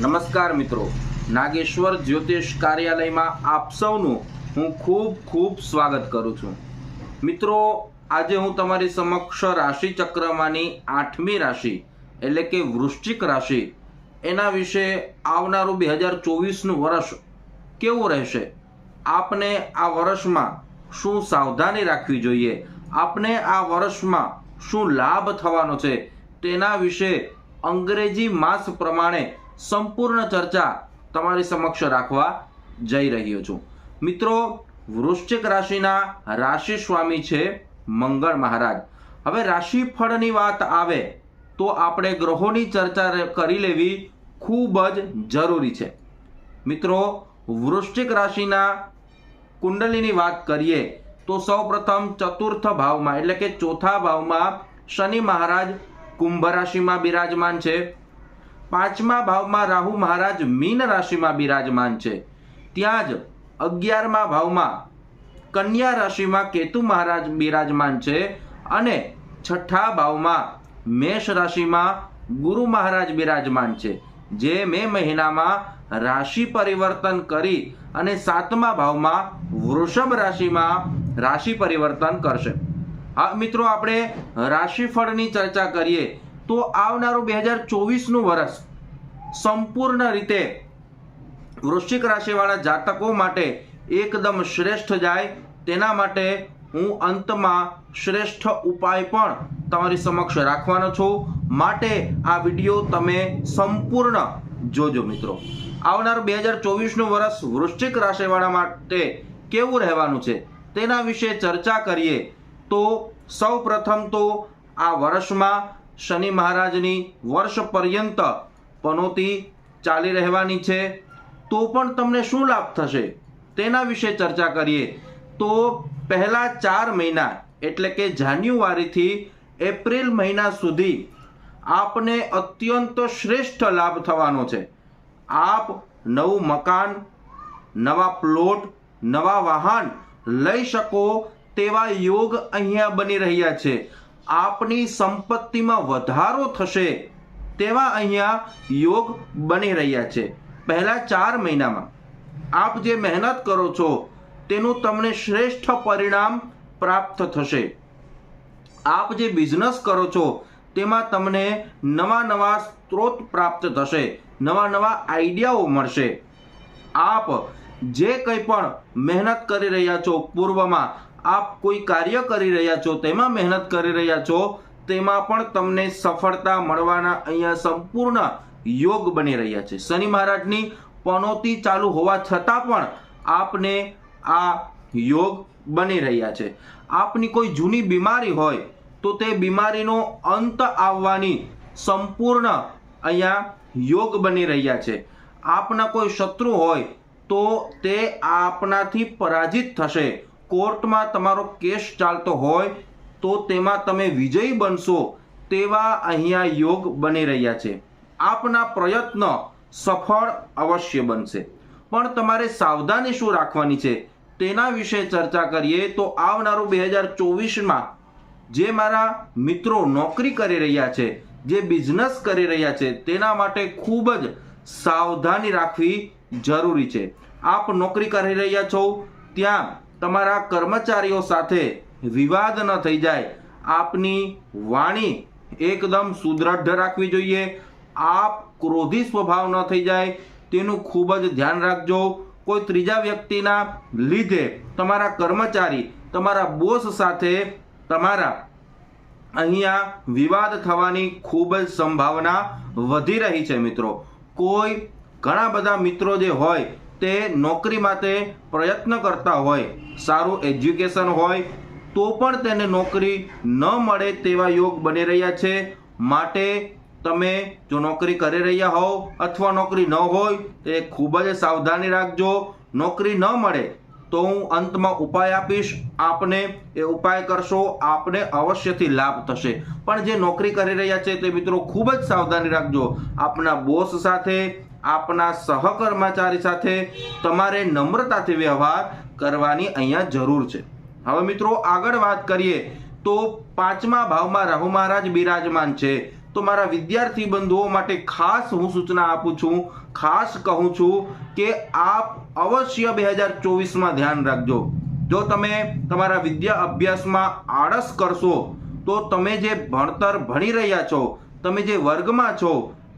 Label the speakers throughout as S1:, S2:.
S1: નમસ્કાર મિત્રો. નાગેશ્વર જ્યોતિષ કાર્યાલયમાં આપ સૌનું હું ખૂબ ખૂબ સ્વાગત કરું છું. મિત્રો, આજે હું તમારી સમક્ષ રાશિ ચક્રમાંની આઠમી રાશિ, એટલે કે વૃશ્ચિક રાશિ, એના વિશે આવનારું બે હજાર ચોવીસનું વર્ષ કેવું રહેશે? આપને આ વર્ષમાં શું સાવધાની રાખવી જોઈએ? આપને આ વર્ષમાં શું લાભ થવાનો છે? તેના વિશે અંગ્રેજી માસ પ્રમાણે સંપૂર્ણ ચર્ચા તમારી સમક્ષ રાખવા જઈ રહ્યો છું. મિત્રો, વૃશ્ચિક રાશિના રાશિ સ્વામી છે મંગળ મહારાજ. હવે રાશિફળની વાત આવે તો આપણે ગ્રહોની ચર્ચા કરી લેવી ખૂબ જ જરૂરી છે. મિત્રો, વૃશ્ચિક રાશિના કુંડલીની વાત કરીએ તો સૌપ્રથમ ચતુર્થ ભાવમાં, એટલે કે ચોથા ભાવમાં શનિ મહારાજ કુંભ રાશિમાં બિરાજમાન છે. પાંચમા ભાવમાં રાહુ મહારાજ મીન રાશિમાં બિરાજમાન છે. ત્યાં જ અગિયારમા ભાવમાં કન્યા રાશિમાં કેતુ મહારાજ બિરાજમાન છે અને છઠ્ઠા ભાવમાં મેષ રાશિમાં ગુરુ મહારાજ બિરાજમાન છે. જે મે મહિનામાં રાશિ પરિવર્તન કરી અને સાતમા ભાવમાં વૃષભ રાશિમાં રાશિ પરિવર્તન કરશે. હા મિત્રો આપણે રાશિફળની ચર્ચા કરીએ. તો આવનારું બે હજાર ચોવીસનું વર્ષ સંપૂર્ણ રીતે વૃશ્ચિક રાશિવાળા જાતકો માટે એકદમ શ્રેષ્ઠ જાય. તેના માટે હું અંતમાં શ્રેષ્ઠ ઉપાય પણ તમારી સમક્ષ રાખવાનો છું. માટે આ વીડિયો તમે સંપૂર્ણ જોજો મિત્રો. આવનાર બે હજાર ચોવીસનું વર્ષ વૃશ્ચિક રાશિવાળા માટે કેવું રહેવાનું છે? તેના વિશે ચર્ચા કરીએ તો સૌ પ્રથમ તો આ વર્ષમાં શનિ મહારાજની વર્ષ પર્યંત પનોતી ચાલી રહેવાની છે. તો પણ તમને શું લાભ થશે? તેના વિશે ચર્ચા કરીએ. તો પહેલા ચાર મહિના, એટલે કે જાન્યુઆરીથી એપ્રિલ મહિના સુધી આપને અત્યંત શ્રેષ્ઠ લાભ થવાનો છે. આપ નવું મકાન, નવા પ્લોટ, નવા વાહન લઈ શકો તેવા યોગ અહીંયા બની રહ્યા છે. આપની સંપત્તિમાં વધારો થશે તેવા અહીંયા યોગ બની રહ્યા છે. પહેલા ચાર મહિનામાં. આપ જે મહેનત કરો છો, તેનું તમને શ્રેષ્ઠ પરિણામ પ્રાપ્ત થશે. આપ જે બિઝનેસ કરો છો, તેમાં તમને નવા નવા સ્ત્રોત પ્રાપ્ત થશે, નવા નવા આઈડિયાઓ મળશે. આપ જે કંઈ પણ મહેનત કરી રહ્યા છો પૂર્વમાં આપ કોઈ કાર્ય કરી રહ્યા છો, તેમાં મહેનત કરી રહ્યા છો, તેમાં પણ તમને સફળતા મળવાના અહીંયા સંપૂર્ણ યોગ બની રહ્યા છે. શનિ મહારાજની પનોતી ચાલુ હોવા છતાં પણ આપને આ યોગ બની રહ્યા છે. આપની કોઈ જૂની બીમારી હોય તો તે બીમારીનો અંત આવવાની સંપૂર્ણ અહીંયા યોગ બની રહ્યા છે. આપના કોઈ શત્રુ હોય તો તે આપનાથી પરાજિત થશે. કોર્ટમાં તમારો કેસ ચાલતો હોય તો તેમાં તમે વિજયી બનશો તેવા અહીંયા યોગ બની રહ્યા છે. આપના પ્રયત્ન સફળ અવશ્ય બનશે. પણ તમારે સાવધાની શું રાખવાની છે? તેના વિશે ચર્ચા કરીએ તો આવનારું બે હજાર ચોવીસમાં જે મારા મિત્રો નોકરી કરી રહ્યા છે, જે બિઝનેસ કરી રહ્યા છે, તેના માટે ખૂબ જ સાવધાની રાખવી જરૂરી છે. આપ નોકરી કરી રહ્યા છો, ત્યાં તમારા કર્મચારીઓ સાથે વિવાદ ન થઈ જાય. આપની વાણી એકદમ સુદ્રઢ રાખવી જોઈએ. આપ ક્રોધી સ્વભાવ ન થઈ જાય. તેનું ખૂબ જ ધ્યાન રાખજો. કોઈ ત્રીજા વ્યક્તિના લીધે તમારા કર્મચારી, તમારા બોસ સાથે તમારા અહીંયા વિવાદ થવાની ખૂબ જ સંભાવના વધી રહી છે મિત્રો. કોઈ ઘણા બધા મિત્રો જે હોય તે નોકરી માટે પ્રયત્ન કરતા હોય, સારું એજ્યુકેશન હોય, તો પણ તેને નોકરી ન મળે તેવા યોગ બની રહ્યા છે. માટે તમે જો નોકરી કરી રહ્યા હોવ અથવા નોકરી ન હોય, તે ખૂબ જ સાવધાની રાખજો. નોકરી ન મળે તો હું અંતમાં ઉપાય આપીશ. આપને એ ઉપાય કરશો, આપને અવશ્યથી લાભ થશે. પણ જે નોકરી કરી રહ્યા છે તે મિત્રો ખૂબ જ સાવધાની રાખજો. આપના બોસ સાથે આપના સહકર્મચારી સાથે તમારે નમ્રતાથી વ્યવહાર કરવાની અહીંયા જરૂર છે. હવે મિત્રો આગળ વાત કરીએ તો પાંચમા ભાવમાં રાહુ મહારાજ બિરાજમાન છે. તો મારા વિદ્યાર્થી બંધુઓ માટે ખાસ હું સૂચના આપું છું, ખાસ કહું છું કે આપ અવશ્ય બે હજાર ચોવીસમાં ધ્યાન રાખજો. જો તમે તમારા વિદ્યા અભ્યાસમાં આળસ કરશો, તો તમે જે ભણતર ભણી રહ્યા છો, તમે જે વર્ગમાં છો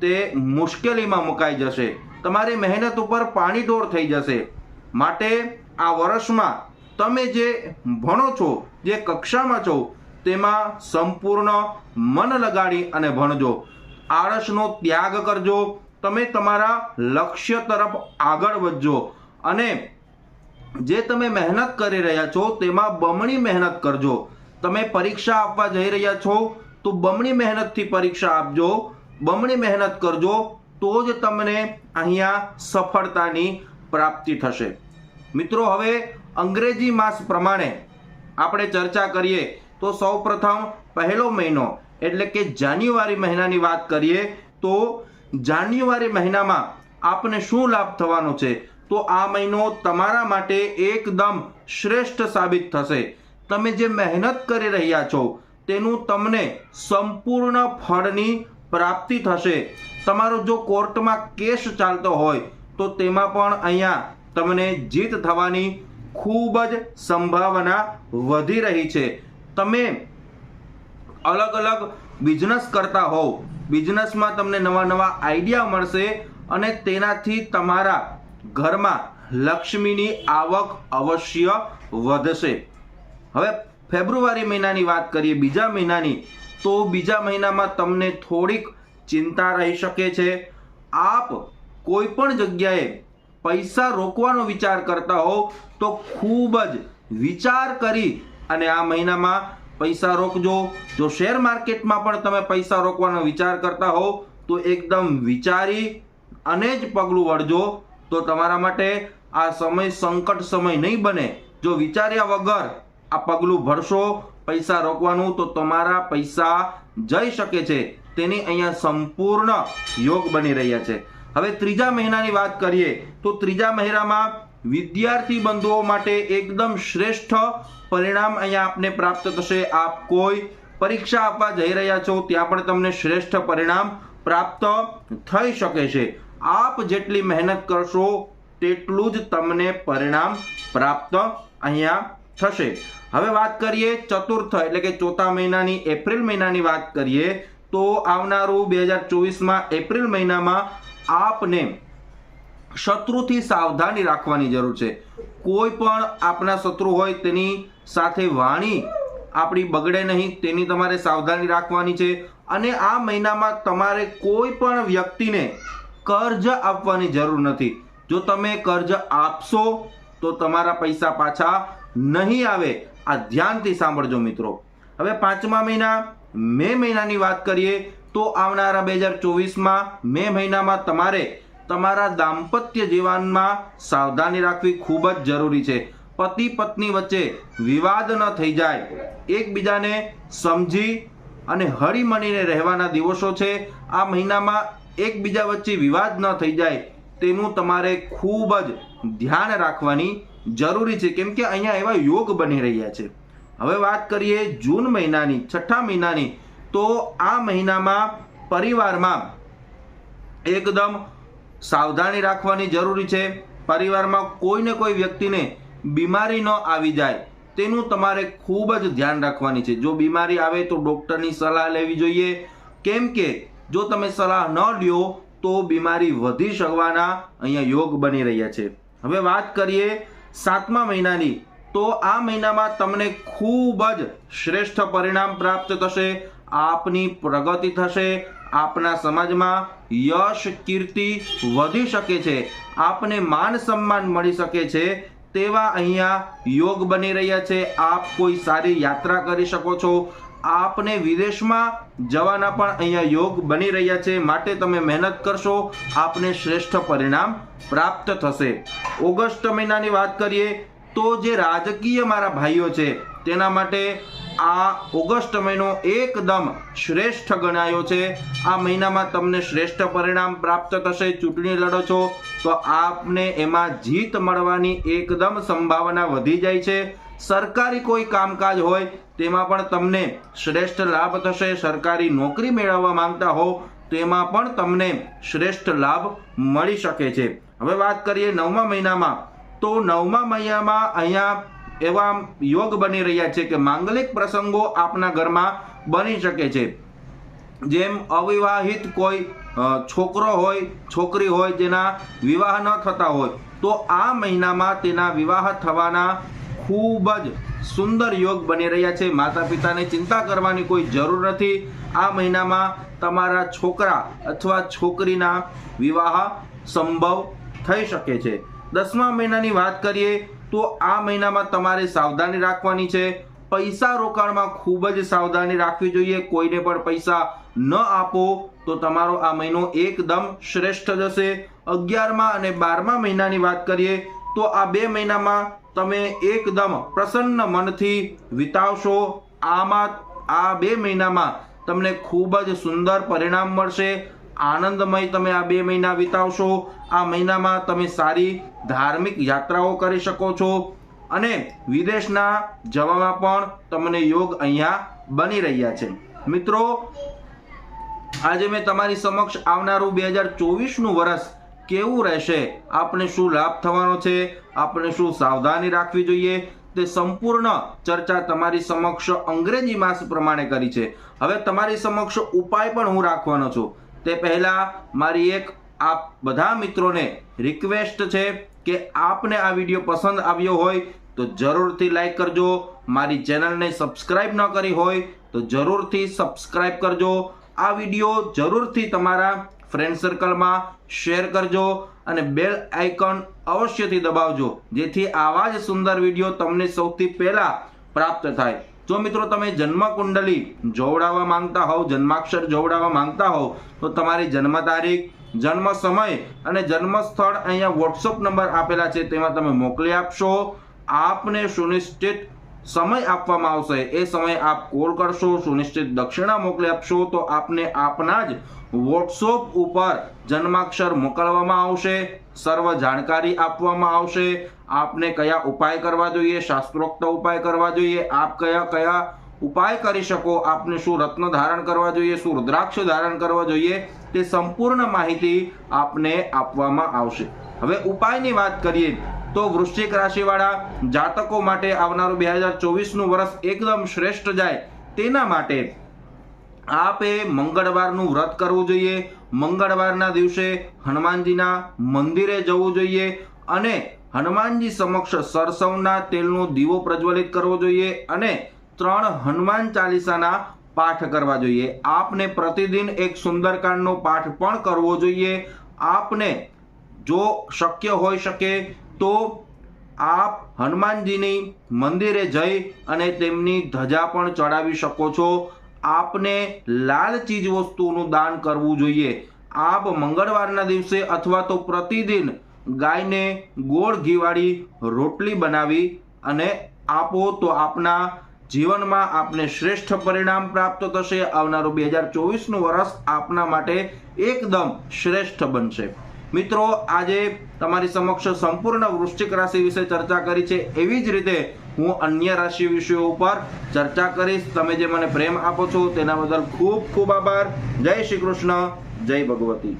S1: તે મુશ્કેલીમાં મુકાઈ જશે. તમારી મહેનત ઉપર પાણી ડોર થઈ જશે. માટે આ વર્ષમાં તમે જે ભણો છો, જે કક્ષામાં છો, તેમાં સંપૂર્ણ મન લગાડી અને ભણજો. આળસનો ત્યાગ કરજો. તમે તમારા લક્ષ્ય તરફ આગળ વધજો. અને જે તમે મહેનત કરી રહ્યા છો, તેમાં બમણી મહેનત કરજો. તમે પરીક્ષા આપવા જઈ રહ્યા છો, તો બમણી મહેનતથી પરીક્ષા આપજો. બમણી મહેનત કરજો, તો જ તમને અહીંયા સફળતાની પ્રાપ્તિ થશે. મિત્રો, હવે અંગ્રેજી માસ પ્રમાણે આપણે ચર્ચા કરીએ, તો સૌપ્રથમ પહેલો મહિનો, એટલે કે જાન્યુઆરી મહિનાની વાત કરીએ, તો જાન્યુઆરી મહિનામાં આપને શું લાભ થવાનો છે? તો આ મહિનો તમારા માટે એકદમ શ્રેષ્ઠ સાબિત થશે. તમે જે મહેનત કરી રહ્યા છો, તેનું તમને સંપૂર્ણ ફળની પ્રાપ્તિ થશે. તમારો જો કોર્ટમાં કેસ ચાલતો હોય, તો તેમાં પણ અહીંયા તમને જીત થવાની ખૂબ જ સંભાવના વધી રહી છે. તમે અલગ અલગ બિઝનેસ કરતા હોવ, બિઝનેસમાં તમને નવા નવા આઈડિયા મળશે અને તેનાથી તમારા ઘરમાં લક્ષ્મીની આવક અવશ્ય વધશે. હવે ફેબ્રુઆરી મહિનાની વાત કરીએ, બીજા મહિનાની. તો બીજા મહિનામાં તમને થોડીક ચિંતા રહી શકે છે. આપ કોઈ પણ જગ્યાએ પૈસા રોકવાનો વિચાર કરતા હોવ તો ખૂબ જ વિચાર કરી અને આ મહિનામાં પૈસા રોકજો. જો શેર માર્કેટમાં પણ તમે પૈસા રોકવાનો વિચાર કરતા હો તો એકદમ વિચારી અને જ પગલું વળજો. તો તમારા માટે આ સમય સંકટ સમય નહીં બને. જો વિચાર્યા વગર આ પગલું ભરશો પૈસા રોકવાનું તો તમારા પૈસા જઈ શકે છે. તેની અહીંયા સંપૂર્ણ યોગ બની રહ્યા છે. હવે ત્રીજા મહિનાની વાત કરીએ તો ત્રીજા મહિનામાં વિદ્યાર્થી બંધુઓ માટે એકદમ શ્રેષ્ઠ પરિણામ અહીંયા આપને પ્રાપ્ત થશે. આપ કોઈ પરીક્ષા આપવા જઈ રહ્યા છો ત્યાં પણ તમને શ્રેષ્ઠ પરિણામ પ્રાપ્ત થઈ શકે છે. આપ જેટલી મહેનત કરશો તેટલું જ તમને પરિણામ પ્રાપ્ત અહીંયા થશે. હવે વાત કરીએ ચતુર્થ એટલે કે ચોથા મહિનાની, એપ્રિલ મહિનાની વાત કરીએ, તો આવનારું બે હજાર ચોવીસમાં એપ્રિલ મહિનામાં આપને શત્રુથી સાવધાની રાખવાની જરૂર છે. કોઈ પણ આપના શત્રુ હોય તેની સાથે વાણી આપણી બગડે નહીં, તેની તમારે સાવધાની રાખવાની છે. અને આ મહિનામાં તમારે કોઈ પણ વ્યક્તિને કર્જ આપવાની જરૂર નથી. જો તમે કર્જ આપશો, તો તમારા પૈસા પાછા નહીં આવે. આ ધ્યાનથી સાંભળજો મિત્રો. હવે પાંચમા મહિના, મે મહિનાની વાત કરીએ તો આવનારા બે હજાર ચોવીસમાં મે મહિનામાં તમારે તમારા દાંપત્ય જીવનમાં સાવધાની રાખવી ખૂબ જ જરૂરી છે. પતિ પત્ની વચ્ચે વિવાદ ન થઈ જાય. એકબીજાને સમજી અને હળીમળીને રહેવાના દિવસો છે. આ મહિનામાં એકબીજા વચ્ચે વિવાદ ન થઈ જાય. તેનું તમારે ખૂબ જ ધ્યાન રાખવાની જરૂરી છે, કેમ કે અહીંયા એવા યોગ બની રહ્યા છે. હવે વાત કરીએ જૂન મહિનાની, છઠ્ઠા મહિનાની, તો આ મહિનામાં પરિવારમાં એકદમ સાવધાની રાખવાની જરૂરી છે. પરિવારમાં કોઈને કોઈ વ્યક્તિને બીમારી ન આવી જાય, તેનું તમારે ખૂબ જ ધ્યાન રાખવાની છે. જો બીમારી આવે તો ડૉક્ટરની સલાહ લેવી જોઈએ. કેમ કે જો તમે સલાહ ન લ્યો, તો બીમારી વધી શકવાના અહીંયા યોગ બની રહ્યા છે. હવે વાત કરીએ સાતમા મહિનાની, તો આ મહિનામાં તમને ખૂબ જ શ્રેષ્ઠ પરિણામ પ્રાપ્ત થશે, આપની પ્રગતિ થશે, આપના સમાજમાં યશ, કીર્તિ વધી શકે છે, આપને માન સન્માન મળી શકે છે, તેવા અહીંયા યોગ બની રહ્યા છે, આપ કોઈ સારી યાત્રા કરી શકો છો આપને વિદેશમાં જવાના પણ અહીંયા યોગ બની રહ્યા છે. માટે તમે મહેનત કરશો, આપને શ્રેષ્ઠ પરિણામ પ્રાપ્ત થશે. ઓગસ્ટ મહિનાની વાત કરીએ તો જે રાજકીય મારા ભાઈઓ છે, તેના માટે આ ઓગસ્ટ મહિનો એકદમ શ્રેષ્ઠ ગણાયો છે. આ મહિનામાં તમને શ્રેષ્ઠ પરિણામ પ્રાપ્ત થશે. ચૂંટણી લડો છો, તો આપને એમાં જીત મળવાની એકદમ સંભાવના વધી જાય છે. સરકારી કોઈ કામકાજ હોય, તેમાં પણ તમને શ્રેષ્ઠ લાભ થશે. સરકારી નોકરી મેળવવા માંગતા હો, તેમાં પણ તમને શ્રેષ્ઠ લાભ મળી શકે છે. હવે વાત કરીએ નવમા મહિનામાં. તો નવમા મહિનામાં અહીંયા એવા યોગ બની રહ્યા છે કે માંગલિક પ્રસંગો આપના ઘરમાં બની શકે છે. જેમ અવિવાહિત કોઈ છોકરો હોય, છોકરી હોય, જેના વિવાહ ન થતા હોય, તો આ મહિનામાં તેના વિવાહ થવાના ખૂબ જ સુંદર યોગ બની રહ્યા છે. માતા પિતાને ચિંતા કરવાની કોઈ જરૂર નથી. આ મહિનામાં તમારા છોકરા અથવા છોકરીના વિવાહ સંભવ થઈ શકે છે. દસમા મહિનાની વાત કરીએ તો આ મહિનામાં તમારે સાવધાની રાખવાની છે. પૈસા રોકાણમાં ખૂબ જ સાવધાની રાખવી જોઈએ. કોઈને પણ પૈસા ન આપો તો તમારો આ મહિનો એકદમ શ્રેષ્ઠ જશે. અગિયારમા અને બારમા મહિનાની વાત કરીએ તો આ બે મહિનામાં તમે એકદમ પ્રસન્ન મનથી વિતાવશો. આમાં આ બે મહિનામાં તમને ખૂબ જ સુંદર પરિણામ મળશે. આનંદમય તમે આ બે મહિના વિતાવશો. આ મહિનામાં તમે સારી ધાર્મિક યાત્રાઓ કરી શકો છો. અને વિદેશના જવામાં પણ તમને યોગ અહીંયા બની રહ્યા છે. મિત્રો, આજે મેં તમારી સમક્ષ આવનારું બે હજાર ચોવીસનું વર્ષ કેવું રહેશે? આપણે શું લાભ થવાનો છે? આપણે શું સાવધાની રાખવી જોઈએ? તે સંપૂર્ણ ચર્ચા તમારી સમક્ષ અંગ્રેજી માસ પ્રમાણે કરી છે. હવે તમારી સમક્ષ ઉપાય પણ હું રાખવાનો છું. તે પહેલાં મારી એક આપ બધા મિત્રોને રિક્વેસ્ટ છે કે આપને આ વીડિયો પસંદ આવ્યો હોય તો જરૂરથી લાઈક કરજો. મારી ચેનલને સબસ્ક્રાઇબ ન કરી હોય તો જરૂરથી સબસ્ક્રાઇબ કરજો. આ વીડિયો જરૂરથી તમારા ફ્રેન્ડ સર્કલમાં શેર કરજો અને બેલ આઇકન અવશ્યથી દબાવજો, જેથી આવા જ સુંદર વીડિયો તમને સૌથી પહેલા પ્રાપ્ત થાય. જો મિત્રો તમે જન્મ કુંડલી જોવડાવવા માંગતા હોવ, જન્માક્ષર જોવડાવવા માંગતા હોવ, તો તમારી જન્મ તારીખ, જન્મ સમય અને જન્મ સ્થળ અહીંયા વોટ્સઅપ નંબર આપેલા છે, તેમાં તમે મોકલી આપશો. આપને સુનિશ્ચિત સમય આપવામાં આવશે. એ સમયે આપ કોલ કરશો, સુનિશ્ચિત દક્ષિણા મોકલી આપશો, તો આપને આપના જ વોટ્સઅપ ઉપર જન્માક્ષર મોકલવામાં આવશે, સર્વ જાણકારી આપવામાં આવશે. આપને કયા ઉપાય કરવા જોઈએ, શાસ્ત્રોક્ત ઉપાય કરવા જોઈએ, આપ કયા કયા ઉપાય કરી શકો, આપને શું રત્ન ધારણ કરવા જોઈએ, શું રુદ્રાક્ષ ધારણ કરવા જોઈએ, તે સંપૂર્ણ માહિતી આપને આપવામાં આવશે. હવે ઉપાયની વાત કરીએ. તો વૃશ્ચિક રાશિવાળા જાતકો માટે આવનારું બે હજાર ચોવીસનું વર્ષ એકદમ શ્રેષ્ઠ જાય તેના માટે આપે મંગળવારનું વ્રત કરવું જોઈએ. મંગળવારના દિવસે હનુમાનજીના મંદિરે જવું જોઈએ અને હનુમાનજી સમક્ષ સરસવના તેલનો દીવો પ્રજ્વલિત કરવો જોઈએ અને ત્રણ હનુમાન ચાલીસાના પાઠ કરવા જોઈએ. આપને પ્રતિદિન એક સુંદરકાંડનો પાઠ પણ કરવો જોઈએ. આપને જો શક્ય હોઈ શકે તો આપ હનુમાનજીની મંદિરે જઈ અને તેમની ધજા પણ ચડાવી શકો છો. આપને લાલ ચીજ વસ્તુનું દાન કરવું જોઈએ. આપ મંગળવારના દિવસે અથવા તો પ્રતિદિન ગાયને ગોળ ઘીવાળી રોટલી બનાવી અને આપો તો આપના જીવનમાં આપને શ્રેષ્ઠ પરિણામ પ્રાપ્ત થશે. આવનારું બે હજાર ચોવીસનું વર્ષ આપના માટે એકદમ શ્રેષ્ઠ બનશે. મિત્રો, આજે તમારી સમક્ષ સંપૂર્ણ વૃશ્ચિક રાશિ વિશે ચર્ચા કરી છે. એવી જ રીતે હું અન્ય રાશિ વિષયો ઉપર ચર્ચા કરીશ. તમે જે મને પ્રેમ આપો છો તેના બદલ ખૂબ ખૂબ આભાર. જય શ્રી કૃષ્ણ. જય ભગવતી.